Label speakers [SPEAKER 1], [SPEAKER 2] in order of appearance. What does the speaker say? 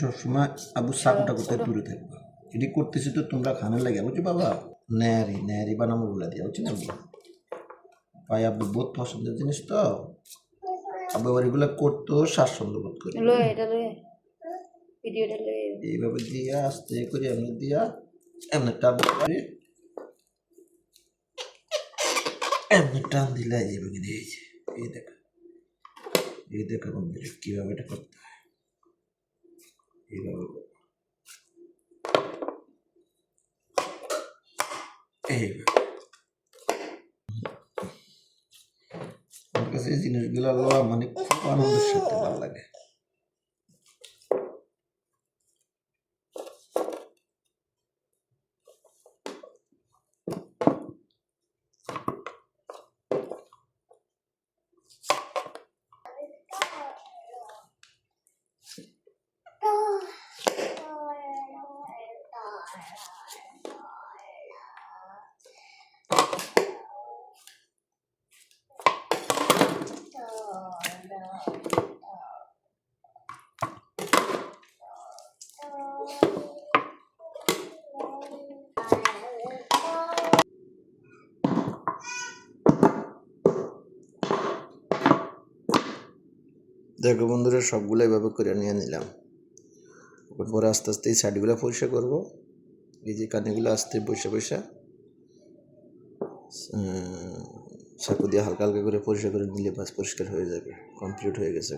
[SPEAKER 1] সবসময় আবু সাপটা কোথায় দূরে থাকবে এটি করতেছি তো তোমরা খানে লাগে বুঝছ বাবা ন্যারি ন্যারি বলে দিয়া না ভাই আব্বু বহুত পছন্দের জিনিস তো আব্বু আবার এগুলো করতো স্বাচ্ছন্দ্য বোধ করি এইভাবে দিয়া আস্তে করি এমনি দিয়া এমনি টান করি এমনি টান দিলে এইভাবে এই এই দেখো বন্ধুরা কীভাবে এটা করতে হয়? এইভাবে কাছে এই জিনিসগুলো লওয়া মানে খুব আনন্দের সাথে ভালো লাগে। দেখো বন্ধুরা, সবগুলো এভাবে করে নিয়ে নিলাম। ওর পরে আস্তে আস্তে এই সাইডগুলো পরিষ্কার করব। এই যে কানেগুলো আস্তে বসে বসে চাকু দিয়ে হালকা হালকা করে পরিষ্কার করে নিলে বাস পরিষ্কার হয়ে যাবে কমপ্লিট হয়ে গেছে।